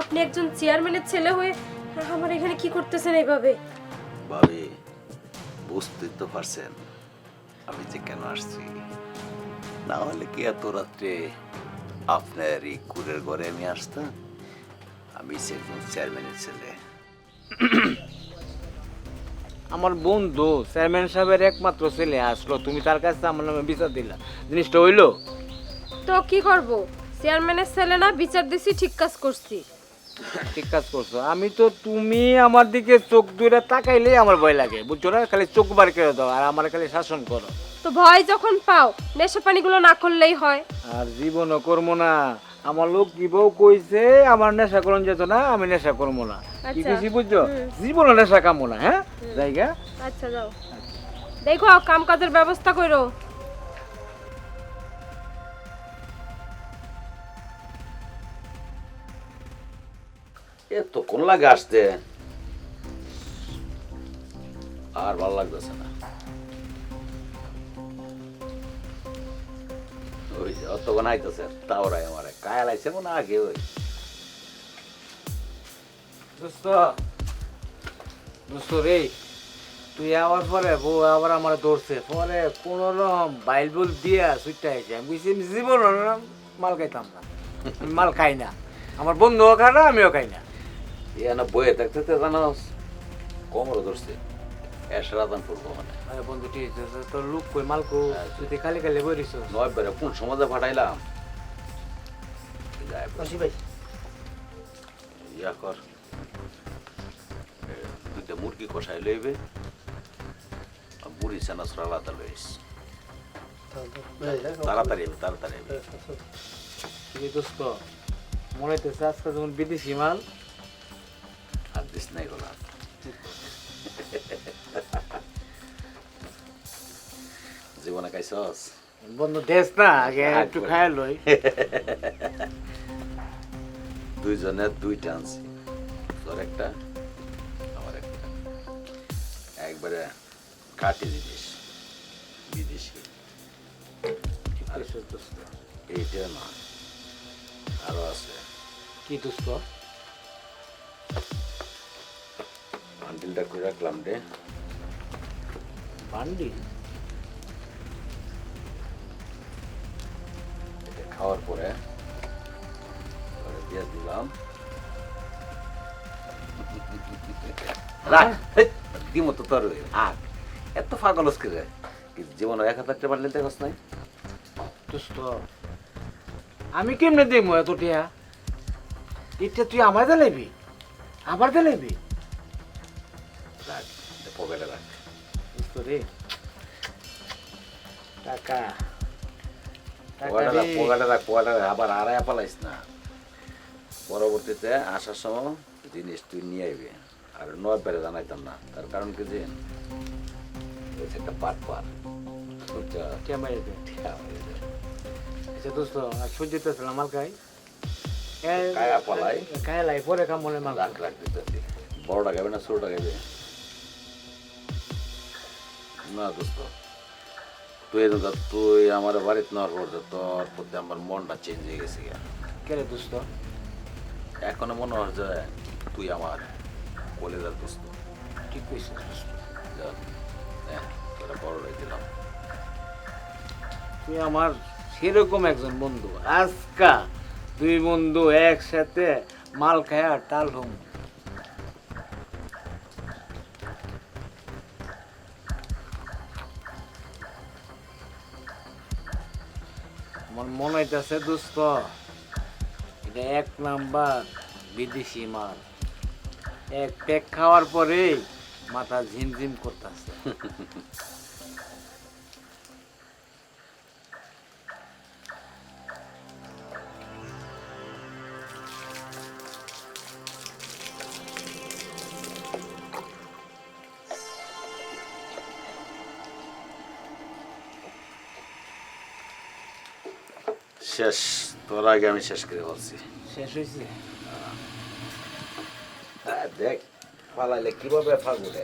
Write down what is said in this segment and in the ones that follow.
আপনি একজন চেয়ারম্যানের ছেলে হয়ে আমার এখানে কি করতেছেন এইভাবে? ভাবি বুঝতেই তো পারছেন আমি যে কেন আসছি। না হলে কি এত রাত্রে আপনার এই কুরের ঘরে আমি আসতাম? আমি সে একজন চেয়ারম্যানের ছেলে। আমার বন্ধু চেয়ারম্যান সাহেবের একমাত্র ছেলে আসলো তুমি তার কাছে আমার নামে বিচার দিলা। জিনিসটা হইল? তো কি করব? চেয়ারম্যানের ছেলে না বিচার দিছি ঠিক কাজ করছি। ঠিক কাজ করছ। আমি তো তুমি আমার দিকে চোখ দুইটা তাকাইলে আমার ভয় লাগে বুঝছ না? খালি চোখ বার করে দাও আর আমার খালি শাসন করো। তো ভয় যখন পাও নেশা পানিগুলো না করলেই হয়। আর জীবনও করব না। আমার লোক কি বউ কইছে আমার নেশা করন যেত না আমি নেশা করব না। কি আচ্ছা। কইছি বুঝছ? হুম। জীবনও নেশা কামো না হ্যাঁ? জায়গা? আচ্ছা যাও। দেখো কাম কাজের ব্যবস্থা করো। এ তো কোন লাগে আসতে। আর ভালো লাগতেছে না। ওই যে অতক্ষণ আইতেছে তাওরাই আমার। কায়াল আইছে মনে আগে ওই। দোস্ত দোস্ত রে, তুই আবার পরে বউ আবার আমার ধরছে। পরে কোন রকম বাইল বুল দিয়া সুইটা হয়েছে আমি বুঝছি জীবন মাল খাইতাম না। মাল খাই না। আমার বন্ধুও খায় না, আমিও খাই না। এখানে বইয়ে থাকতে তো জানোস কোমর ধরছে এসরাদান পড়ব মানে আরে বন্ধু ঠিক আছে তোর লুক কই মাল কো তুই খালি খালি বইরিস নয় বেড়ে কোন সমাজে ফাটাইলাম বল। ভাই ইয়া কর দুইটা মুরগি কষাই লইবে মুড়ি চানাচ আলাদা লইস তাড়াতাড়ি তাড়াতাড়ি দোস্ত মনে হইতেছে আজকে যেমন বিদেশি মাল খাইছস বন্ধু দেশ না আগে একটু খায় লই দুইজনের দুইটা আনছি তোর একটা আমার একটা। একবারে কাটি জিনিস বিদেশি। এইটা না। আরও আছে। কি দোস্ত? আন্টিলটা করে রাখলাম রে। বান্ডি খাওয়ার পরে দিয়ে দিলাম। রাখ দিমো তো তোর আগ এত পাগল হস রে? জীবন এক হাজার টাকা বাড়লে দেখস নাই। দোস্ত আমি কেমনে দেবো এত টিয়া এটা তুই আমার দিলেবি আবার দিলেবি রাখ পকেটে রাখ। দোস্ত রে টাকা। টাকা পকেটে রে রাখ পকেটে রাখ আবার আড়াই পালাইস না। পরবর্তীতে আসার সময় জিনিস তুই নিয়ে আইবি। আর নয় বেড়ে জানাইতাম না। তার কারণ কি যে? একটা পাট পার। আচ্ছা দোস্ত আর তো কায়া পালাই। কায়া লাই পরে কাম মনে মাল রাখ রাখ দিতেছি। বড়টা খাবে না ছোটটা খাবে? না দোস্ত। তুই এরকম তুই আমার বাড়িতে নেওয়ার পর তোর প্রতি আমার মনটা চেঞ্জ হয়ে গেছে কে রে দোস্ত? এখনও মনে হয় যে তুই আমার কলেজার দোস্ত। ঠিক কইছিস দোস্ত? যা, নে, তোরা দিলাম। তুই আমার সেরকম একজন বন্ধু। আজকা দুই বন্ধু একসাথে মাল খায় টাল হোম। মনে হইতেছে, দোস্ত, এটা এক নাম্বার বিদেশি মাল। এক প্যাক খাওয়ার পরে মাথা ঝিমঝিম করতেছে। শেষ তোর আগে আমি শেষ করে বলছি। শেষ হয়েছে? হ্যাঁ, দেখ ফালাইলে কীভাবে ফাগুলে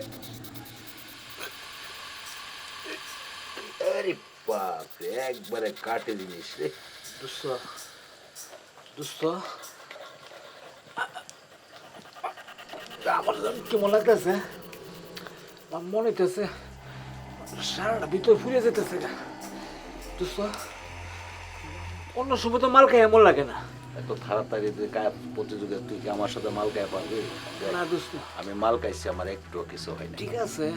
আরে বাপ একবারে কাটে জিনিস রে। দুস্থ দুস্থ আমার কেমন লাগতেছে? আমার মনে হইতেছে সারাটা ভিতরে ফুরিয়ে যেতেছে দোস্ত অন্য সময় তো মাল খাই এমন লাগে না। এত তাড়াতাড়ি যে কাজ প্রতিযোগিতা তুই কি আমার সাথে মাল খাই পারবি? না দোস্ত। আমি মাল খাইছি আমার একটু কিছু হয় না ঠিক আছে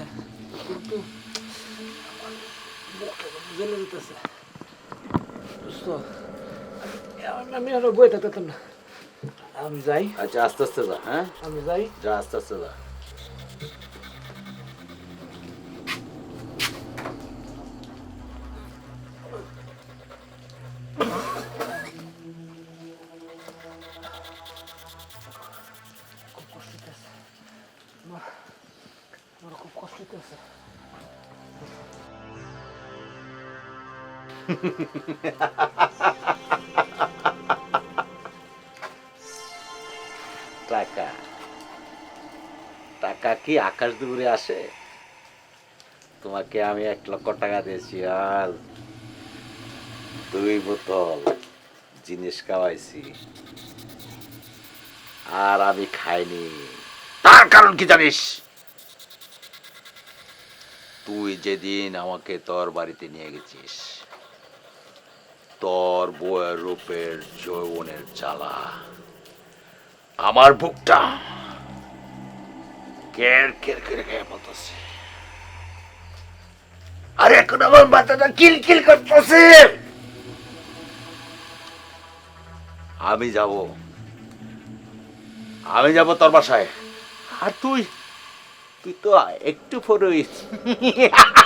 কিন্তু জ্বলে যেতেছে। দোস্ত আমি- আমি আরও বই থাকতাম না। আমি যাই। আচ্ছা আস্তে আস্তে যা হ্যাঁ? আমি যাই। যা আস্তে আস্তে যা। টাকা। টাকা কি আকাশ দূরে আসে? তোমাকে আমি এক লক্ষ টাকা দিয়েছি আর দুই বোতল জিনিস খাওয়াইছি। আর আমি খাইনি। তার কারণ কি জানিস? তুই যেদিন আমাকে তোর বাড়িতে নিয়ে গেছিস, তোর বউয়ের রূপের যৌবনের জ্বালা, আমার বুকটা কের কের কের খেয়ে আর এখন আমার মাথাটা কিল কিল করতেছে। আমি যাব আমি যাব তোর বাসায়। আর তুই? তুই তো একটু পরে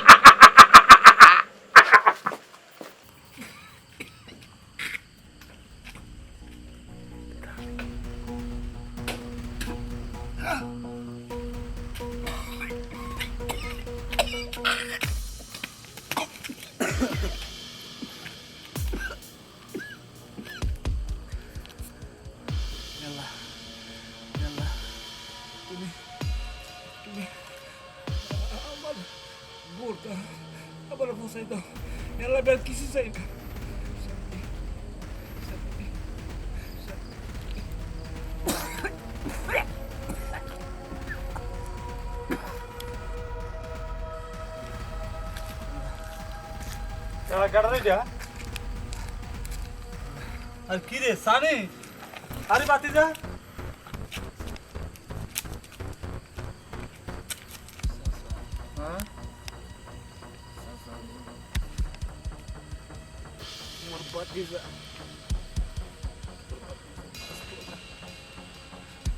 আর কি রে, সানি? আরে বাতি যা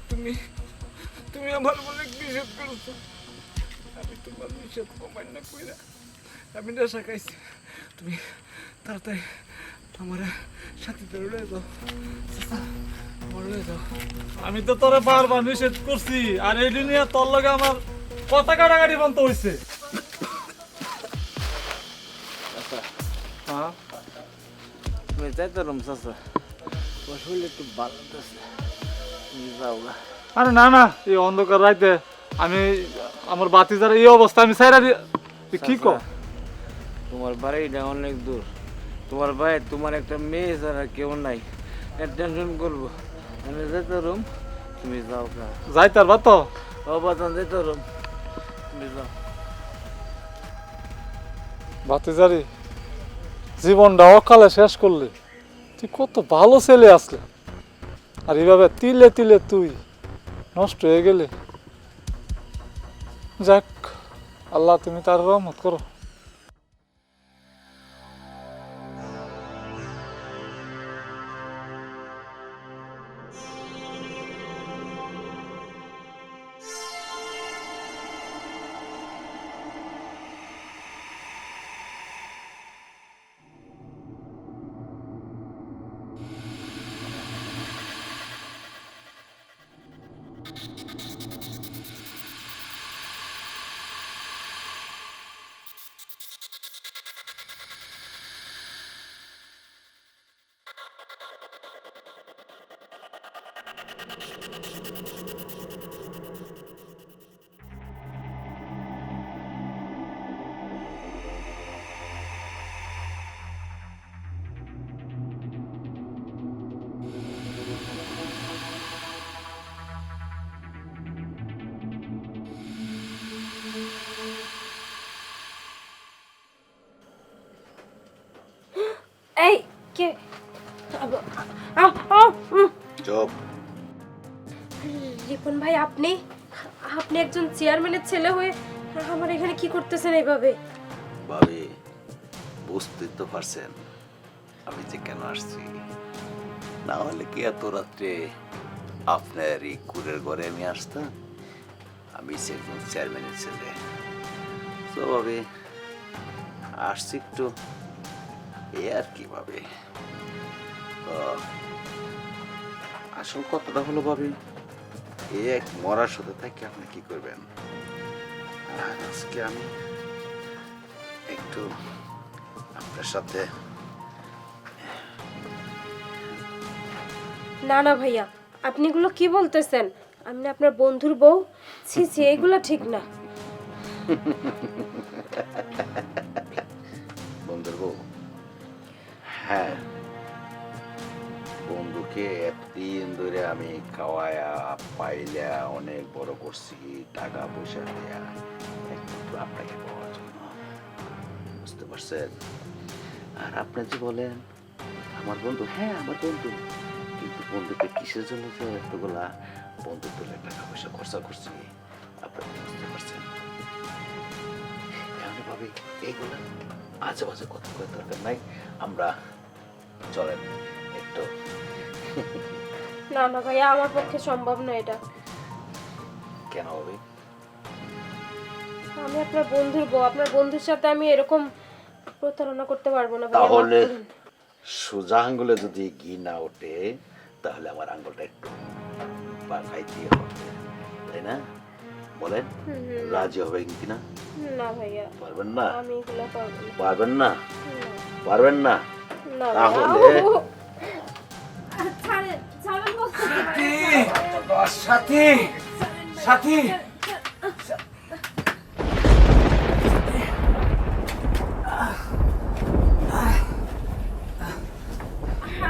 তুমি তুমি আমার অনেক নিষেধ করছ। আমি তোমার নিষেধ কমাই না কইরা আমি নেশা খাইছি। তুমি তাড়াতাড়ি আমার সাথে ধরে লয়ে যাও। আমার লয়ে যাও। আমি তো তোরে বারবার নিষেধ করছি আর এই দুনিয়া তোর লগে আমার কথা কাটাকাটি বন্ধ হইছে। হ্যাঁ তুমি যাইতে রুম চাচা। শরীর একটু ভালো যাও আরে না না এই অন্ধকার রাইতে আমি আমার বাতি যারা এই অবস্থা আমি সাইরা কি কর চাচা, তোমার বাড়িটা অনেক দূর। তোমার ভাই তোমার একটা মেয়ে ছাড়া কেউ নাই। টেনশন করব। আমি যেতে রুম তুমি যাও গা। যাই তার বা তো? ও বাতান যেতে রুম। তুমি যাও। বাতিজারি জীবনটা অকালে শেষ করলি। তুই কত ভালো ছেলে আসলে। আর এইভাবে তিলে তিলে তুই নষ্ট হয়ে গেলে। যাক আল্লাহ তুমি তার রহমত করো। এই কে চুপ রিপন ভাই, আপনি? আপনি একজন চেয়ারম্যানের ছেলে হয়ে আমার এখানে কি করতেছেন এইভাবে? ভাবি, বুঝতে তো পারছেন আমি যে কেন আসছি। না হলে কি এত রাত্রে আপনার এই কুরের ঘরে আমি আসতাম? আমি সে চেয়ারম্যানের ছেলে। তো ভাবি, আসছি একটু। এ আর কি ভাবে? আসল কতটা হলো ভাবি এক মরার সাথে থাকে আপনি কি করবেন? আর আজকে আমি একটু আপনার সাথে না না ভাইয়া আপনি এগুলো কি বলতেছেন? আমি আপনার বন্ধুর বউ? ছি ছি এগুলো ঠিক না। বন্ধুকে এতদিন ধরে আমি খাওয়ায়া, পাইলা, অনেক বড় করছি, টাকা পয়সা দেয়া। একমাত্র আপনাকে পাওয়ার জন্য। বুঝতে পারছেন? আর আপনি যে বলেন, আমার বন্ধু হ্যাঁ আমার বন্ধু। কিন্তু বন্ধুকে কিসের জন্য যে এতগুলা বন্ধু তুলে টাকা পয়সা খরচা করছি আপনারা বুঝতে পারছেন? এখন ভাবি এইগুলা আজে বাজে কথা কয়ে দরকার নাই। আমরা চলেন, একটু না না ভাইয়া আমার পক্ষে সম্ভব না এটা। কেন হবে? আমি আপনার বন্ধুর বউ আপনার বন্ধুর সাথে আমি এরকম প্রতারণা করতে পারব না ভাইয়া, তাহলে। সোজা আঙ্গুলে যদি ঘি না ওঠে তাহলে আমার আঙ্গুলটা একটু পাকাইতে হবে তাই না? বলেন রাজি হবে কি না? না ভাইয়া। পারবেন না? আমি এগুলো পারব পারবেন না? পারবেন না? না তাহলে- সাথী সাথী।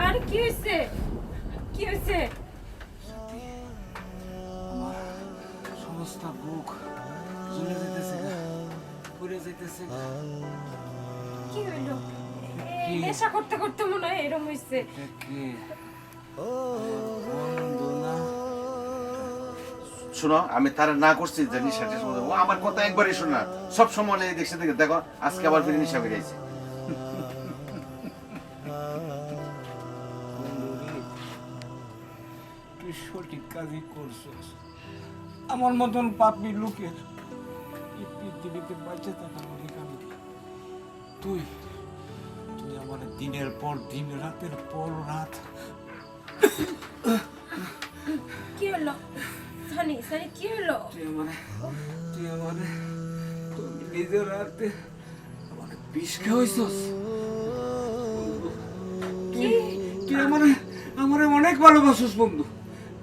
আর কি হয়েছে কি হয়েছে সমস্ত বুক জ্বলে যেতেছে পুড়ে যেতেছে কি হইল? নেশা করতে করতে মনে হয় এরকম হয়েছে বন্ধু না? শোনো আমি তারা না করছি যে নিশা টিশা ও আমার কথা একবারই শোনা সব সময় দেখছে দেখে দেখো আজকে আবার ফিরে নিশা বেরিয়েছে তুই সঠিক কাজই করছিস। আমার মতন পাপি লোকের এই পৃথিবীতে বাঁচে থাকার অধিকার নেই। তুই তুই আমার দিনের পর দিন রাতের পর রাত। কি হলো? সানি সানি কি হলো? তুই আমার তুই আমার তোর নিজের রাতে আমার বিষ খাওয়াইছস? তুই তুই আমার আমার অনেক ভালোবাসিস বন্ধু।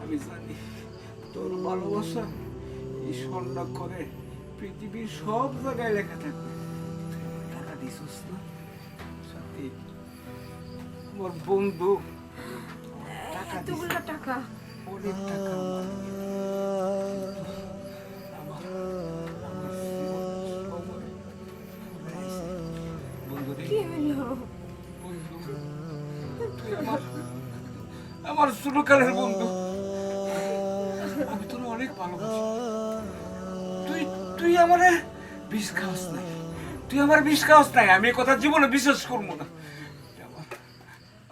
আমি জানি তোর ভালোবাসা এই স্বর্ণাক্ষরে পৃথিবীর সব জায়গায় লেখা থাকবে। টাকা দিছিস না? সত্যি আমার বন্ধু টাকা এতগুলো টাকা। অনেক টাকা আমার ছোটকালের বন্ধু। আমি তোর অনেক ভালোবাসি। তুই তুই আমার বিষ খাওয়াস নাই। তুই আমার বিষ খাওয়াস নাই। আমি কথা জীবনে বিশ্বাস করব না। এটা আমার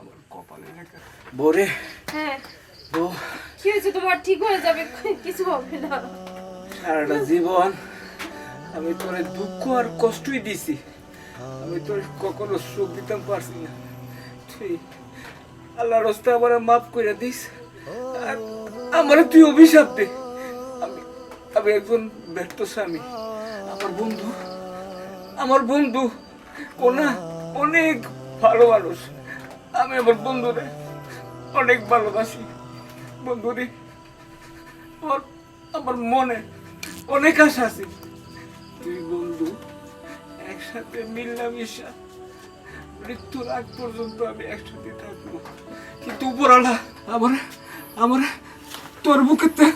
আমার কপালে লেখা বোরে হ্যাঁ। বউ। কি হয়েছে? তোমার ঠিক হয়ে যাবে? কিছু হবে না। সারাটা জীবন আমি তোরে দুঃখ আর কষ্টই দিছি। আমি তোর কখনো সুখ দিতাম পারছি না। তুই আল্লাহ রাস্তা আমার মাফ করে দিস। আমার তুই অভিশাপ দে। আমি আমি একজন ব্যর্থ স্বামী। আমার বন্ধু। আমার বন্ধু। কোনা অনেক ভালো মানুষ। আমি আমার বন্ধুরে অনেক ভালোবাসি। বন্ধুরে, আমার আমার মনে অনেক আশা আছে। তুই বন্ধু, একসাথে মিল্লামিশা মৃত্যুর আগ পর্যন্ত আমি একসাথে থাকব। কিন্তু উপরালা আমার আমার তোর বুকেতে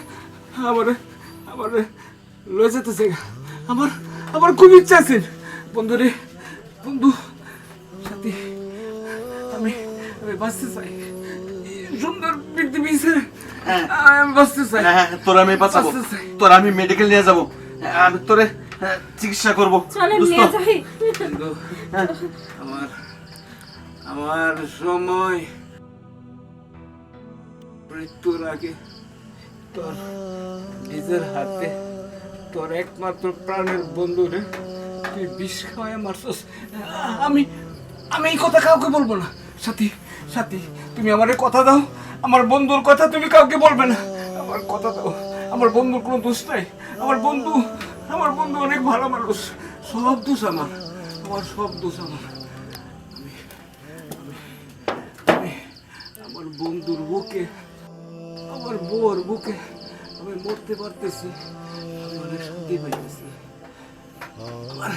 আমার আমার লয়ে যেতেছে। আমার আমার খুব ইচ্ছা আছে। বন্ধু রে বন্ধু সাথী আমি বাঁচতে চাই। সুন্দর পৃথিবী ছেড়ে আমি বাঁচতে চাই। হ্যাঁ, হ্যাঁ, তোর আমি বাঁচাবো। তোর আমি মেডিকেল নিয়ে যাব। আমি তোরে হ্যাঁ, চিকিৎসা করব। আমার আমার সময় মৃত্যুর আগে তোর নিজের হাতে তোর একমাত্র প্রাণের বন্ধুরে তুই বিষ খাওয়াই মারছস। আমি আমি এই কথা কাউকে বলব না। সাথী সাথী, তুমি আমারে কথা দাও। আমার বন্ধুর কথা তুমি কাউকে বলবে না। আমার কথা দাও। আমার বন্ধুর কোনো দোষ নাই। আমার বন্ধু আমার বন্ধু অনেক ভালো মানুষ। সব দোষ আমার। আমার সব দোষ আমার। বন্ধুর বুকে, আমার বউর বুকে আমি মরতে পারতেছি, আমার শান্তি পাইতেছি। আমার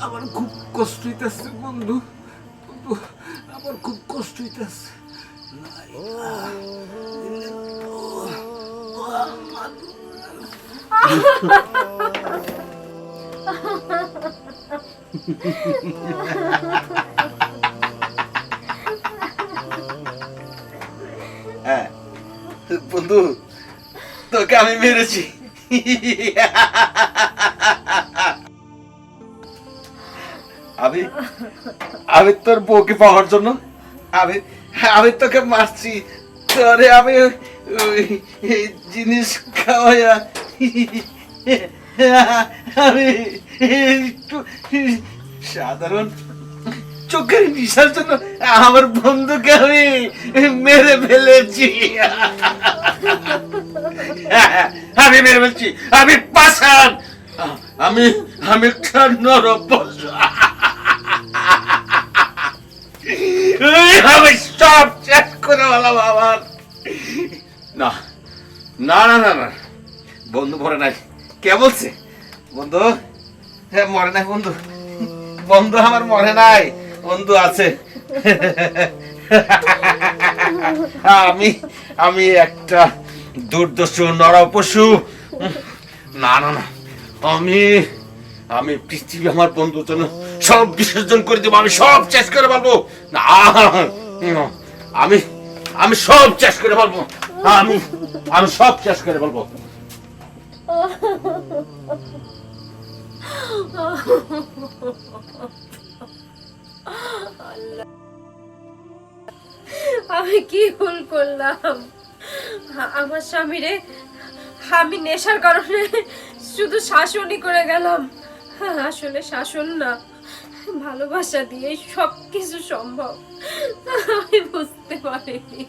আমার খুব কষ্ট হইতেছে বন্ধু বন্ধু, আমার খুব কষ্ট হইতেছে। হ্যাঁ। বন্ধু, তোকে আমি মেরেছি। আমি আমি তোর বউকে পাওয়ার জন্য, আমি আমি তোকে মারছি। তোরে আমি জিনিস খাওয়াইয়া, আমি একটু সাধারণ চোখের নিশার জন্য আমার বন্ধুকে আমি মেরে ফেলেছি। আমি মেরে ফেলছি। আমি পাশান আমি আমি আমি সব শেষ করে বললাম আমার না না না না না। বন্ধু মরে নাই। কে বলছে? বন্ধু? হ্যাঁ মরে নাই বন্ধু। বন্ধু আমার মরে নাই। বন্ধু আছে। আমি আমি একটা দুর্দর্শ নর পশু না না না, আমি আমি পৃথিবী আমার বন্ধুর জন্য সব বিসর্জন করে দেবো, আমি সব শেষ করে বলব না, আমি আমি সব শেষ করে বলব আমি আমি সব শেষ করে বলব আমি কি ভুল করলাম? আমার স্বামীরে আমি নেশার কারণে শুধু শাসনই করে গেলাম। আসলে শাসন না, ভালোবাসা দিয়ে সব কিছু সম্ভব। আমি বুঝতে পারিনি।